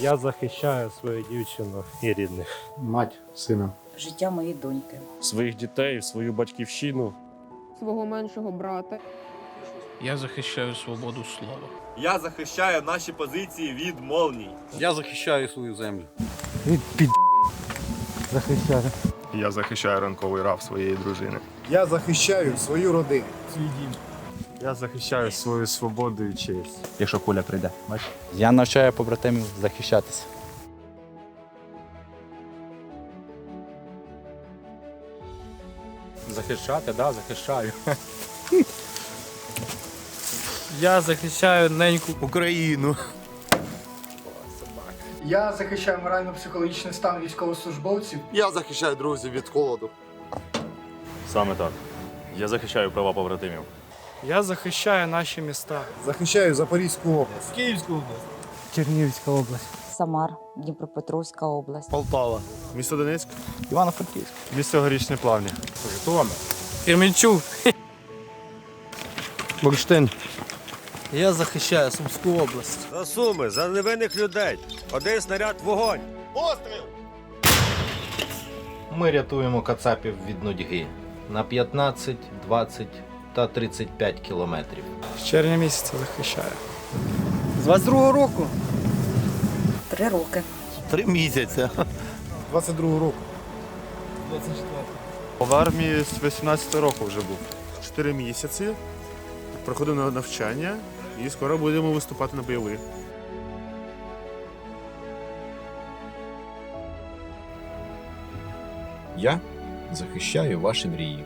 Я захищаю свою дівчину і рідних. Мать сина. життя моєї доньки. своїх дітей, свою батьківщину. свого меншого брата. Я захищаю свободу слова. Я захищаю наші позиції від молній. Я захищаю свою землю. Від під Захищаю. Я захищаю ранковий рав своєї дружини. Я захищаю свою родину. Я захищаю свою свободу і честь. якщо куля прийде. Бачиш? Я навчаю побратимів захищатися. Захищати, да, захищаю. Я захищаю неньку Україну. Я захищаю морально-психологічний стан військовослужбовців. Я захищаю друзів від холоду. Саме так. Я захищаю права побратимів. Я захищаю наші міста. Захищаю Запорізьку область. Чернігівська область. Самар, Дніпропетровська область. Полтава. Місто Донецьк. Івано-Франківськ. Місто Горічне Плавні. Житомир. Кременчук. Бурштин. Я захищаю Сумську область. За суми, за невинних людей. Один снаряд вогонь. Ми рятуємо кацапів від нудьги на 15, 20 та 35 кілометрів. З червня місяця захищаю. З 22-го року. Три роки. Три місяці. 22 року. В армії з 18 року вже був. Чотири місяці. Проходив на навчання і скоро будемо виступати на бойових. Я захищаю ваші мрії.